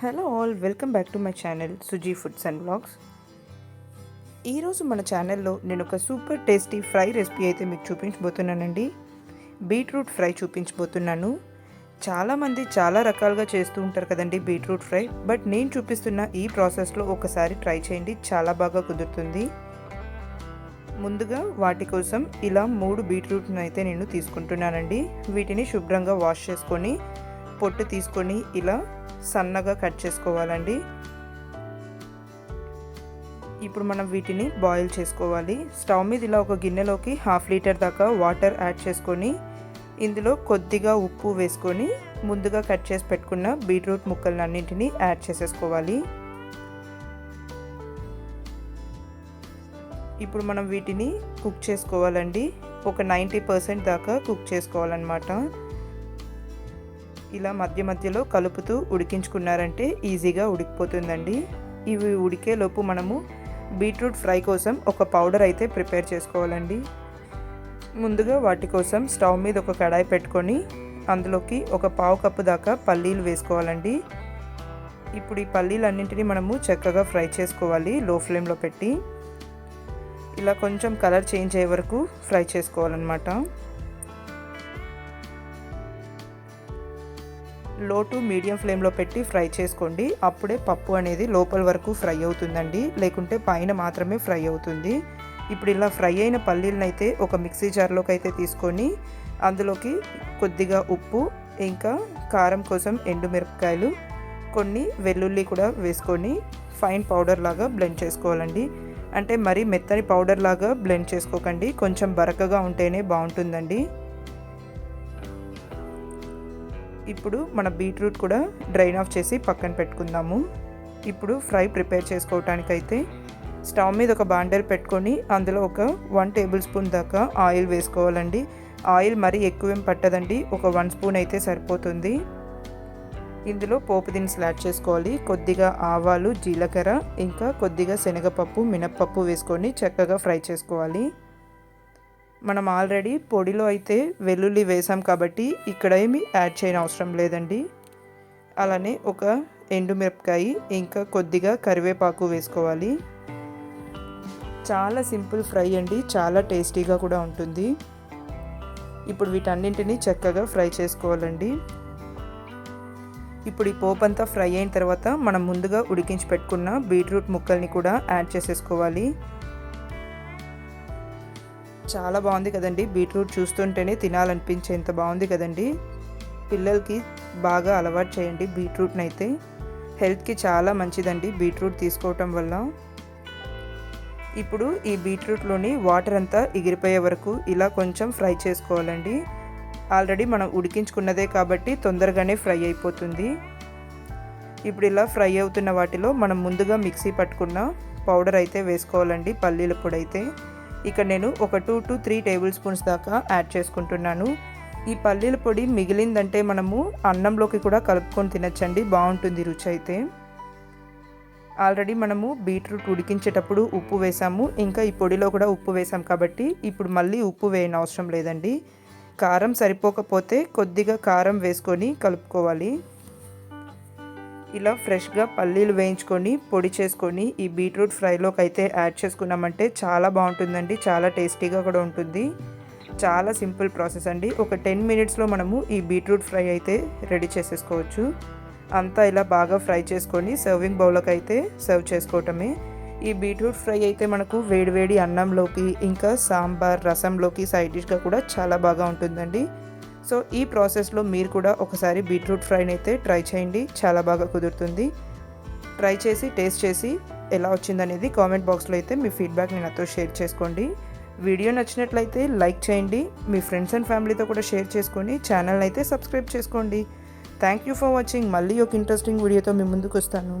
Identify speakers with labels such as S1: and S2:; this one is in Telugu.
S1: Hello all welcome back to my channel Suji foods and blogs ఈరోజు మన ఛానల్లో నేను ఒక సూపర్ టేస్టీ ఫ్రై రెసిపీ అయితే మీకు చూపించబోతున్నానండి. బీట్రూట్ ఫ్రై చూపించబోతున్నాను. చాలామంది చాలా రకాలుగా చేస్తూ ఉంటారు కదండి బీట్రూట్ ఫ్రై బట్ నేను చూపిస్తున్న ఈ ప్రాసెస్లో ఒకసారి ట్రై చేయండి చాలా బాగా కుదురుతుంది. ముందుగా వాటి కోసం ఇలా మూడు బీట్రూట్ను అయితే నేను తీసుకుంటున్నానండి. వీటిని శుభ్రంగా వాష్ చేసుకొని పొట్టు తీసుకొని ఇలా సన్నగా కట్ చేసుకోవాలండి. ఇప్పుడు మనం వీటిని బాయిల్ చేసుకోవాలి. స్టవ్ మీద ఇలా ఒక గిన్నెలోకి హాఫ్ లీటర్ దాకా వాటర్ యాడ్ చేసుకొని ఇందులో కొద్దిగా ఉప్పు వేసుకొని ముందుగా కట్ చేసి పెట్టుకున్న బీట్రూట్ ముక్కలన్నింటినీ యాడ్ చేసేసుకోవాలి. ఇప్పుడు మనం వీటిని కుక్ చేసుకోవాలండి. ఒక నైంటీ పర్సెంట్ దాకా కుక్ చేసుకోవాలన్నమాట. ఇలా మధ్య మధ్యలో కలుపుతూ ఉడికించుకున్నారంటే ఈజీగా ఉడికిపోతుందండి. ఇవి ఉడికేలోపు మనము బీట్రూట్ ఫ్రై కోసం ఒక పౌడర్ అయితే ప్రిపేర్ చేసుకోవాలండి. ముందుగా వాటి కోసం స్టవ్ మీద ఒక కడాయి పెట్టుకొని అందులోకి ఒక పావు కప్పు దాకా పల్లీలు వేసుకోవాలండి. ఇప్పుడు ఈ పల్లీలన్నింటినీ మనము చక్కగా ఫ్రై చేసుకోవాలి లో ఫ్లేమ్లో పెట్టి. ఇలా కొంచెం కలర్ చేంజ్ అయ్యే వరకు ఫ్రై చేసుకోవాలన్నమాట. లో టు మీడియం ఫ్లేమ్లో పెట్టి ఫ్రై చేసుకోండి. అప్పుడే పప్పు అనేది లోపల వరకు ఫ్రై అవుతుందండి. లేకుంటే పైన మాత్రమే ఫ్రై అవుతుంది. ఇప్పుడు ఇలా ఫ్రై అయిన పల్లీలనైతే అయితే ఒక మిక్సీ జార్లోకి అయితే తీసుకొని అందులోకి కొద్దిగా ఉప్పు ఇంకా కారం కోసం ఎండుమిరపకాయలు కొన్ని వెల్లుల్లి కూడా వేసుకొని ఫైన్ పౌడర్ లాగా బ్లెండ్ చేసుకోవాలండి. అంటే మరీ మెత్తని పౌడర్ లాగా బ్లెండ్ చేసుకోకండి. కొంచెం బరకగా ఉంటేనే బాగుంటుందండి. ఇప్పుడు మన బీట్రూట్ కూడా డ్రైన్ ఆఫ్ చేసి పక్కన పెట్టుకుందాము. ఇప్పుడు ఫ్రై ప్రిపేర్ చేసుకోవటానికైతే స్టవ్ మీద ఒక బాండర్ పెట్టుకొని అందులో ఒక వన్ టేబుల్ స్పూన్ దాకా ఆయిల్ వేసుకోవాలండి. ఆయిల్ మరీ ఎక్కువేం పట్టదండి. ఒక వన్ స్పూన్ అయితే సరిపోతుంది. ఇందులో పోపు దినుసులు యాడ్ చేసుకోవాలి. కొద్దిగా ఆవాలు జీలకర్ర ఇంకా కొద్దిగా శనగపప్పు మినప్పప్పు వేసుకొని చక్కగా ఫ్రై చేసుకోవాలి. మనం ఆల్రెడీ పొడిలో అయితే వెల్లుల్లి వేసాం కాబట్టి ఇక్కడ ఏమి యాడ్ చేయని అవసరం లేదండి. అలానే ఒక ఎండుమిరపకాయ ఇంకా కొద్దిగా కరివేపాకు వేసుకోవాలి. చాలా సింపుల్ ఫ్రై అండి చాలా టేస్టీగా కూడా ఉంటుంది. ఇప్పుడు వీటన్నింటినీ చక్కగా ఫ్రై చేసుకోవాలండి. ఇప్పుడు ఈ పోపు అంతా ఫ్రై అయిన తర్వాత మనం ముందుగా ఉడికించి పెట్టుకున్న బీట్రూట్ ముక్కల్ని కూడా యాడ్ చేసేసుకోవాలి. చాలా బాగుంది కదండి. బీట్రూట్ చూస్తుంటేనే తినాలనిపించేంత బాగుంది కదండి. పిల్లలకి బాగా అలవాటు చేయండి బీట్రూట్ని అయితే హెల్త్కి చాలా మంచిదండి బీట్రూట్ తీసుకోవటం వల్ల. ఇప్పుడు ఈ బీట్రూట్లోని వాటర్ అంతా ఎగిరిపోయే వరకు ఇలా కొంచెం ఫ్రై చేసుకోవాలండి. ఆల్రెడీ మనం ఉడికించుకున్నదే కాబట్టి తొందరగానే ఫ్రై అయిపోతుంది. ఇప్పుడు ఇలా ఫ్రై అవుతున్న వాటిలో మనం ముందుగా మిక్సీ పట్టుకున్న పౌడర్ అయితే వేసుకోవాలండి పల్లీల పొడి అయితే. ఇక్కడ నేను ఒక two to three tablespoons దాకా యాడ్ చేసుకుంటున్నాను. ఈ పల్లీల పొడి మిగిలిందంటే మనము అన్నంలోకి కూడా కలుపుకొని తినచ్చండి బాగుంటుంది రుచి అయితే. ఆల్రెడీ మనము బీట్రూట్ ఉడికించేటప్పుడు ఉప్పు వేసాము ఇంకా ఈ పొడిలో కూడా ఉప్పు వేసాం కాబట్టి ఇప్పుడు మళ్ళీ ఉప్పు వేయని అవసరం లేదండి. కారం సరిపోకపోతే కొద్దిగా కారం వేసుకొని కలుపుకోవాలి. ఇలా ఫ్రెష్గా పల్లీలు వేయించుకొని పొడి చేసుకొని ఈ బీట్రూట్ ఫ్రైలోకి అయితే యాడ్ చేసుకున్నామంటే చాలా బాగుంటుందండి. చాలా టేస్టీగా కూడా ఉంటుంది. చాలా సింపుల్ ప్రాసెస్ అండి. ఒక టెన్ మినిట్స్లో మనము ఈ బీట్రూట్ ఫ్రై అయితే రెడీ చేసేసుకోవచ్చు. అంతా ఇలా బాగా ఫ్రై చేసుకొని సర్వింగ్ బౌల్కి అయితే సర్వ్ చేసుకోవటమే. ఈ బీట్రూట్ ఫ్రై అయితే మనకు వేడివేడి అన్నంలోకి ఇంకా సాంబార్ రసంలోకి సైడ్ డిష్గా కూడా చాలా బాగా ఉంటుందండి. సో ఈ ప్రాసెస్లో మీరు కూడా ఒకసారి బీట్రూట్ ఫ్రైని అయితే ట్రై చేయండి. చాలా బాగా కుదురుతుంది. ట్రై చేసి టేస్ట్ చేసి ఎలా వచ్చిందనేది కామెంట్ బాక్స్లో అయితే మీ ఫీడ్బ్యాక్ నేను నాతో షేర్ చేసుకోండి. వీడియో నచ్చినట్లయితే లైక్ చేయండి. మీ ఫ్రెండ్స్ అండ్ ఫ్యామిలీతో కూడా షేర్ చేసుకొని ఛానల్ అయితే సబ్స్క్రైబ్ చేసుకోండి. Thank you for watching. మళ్ళీ ఒక ఇంట్రెస్టింగ్ వీడియోతో మీ ముందుకు వస్తాను.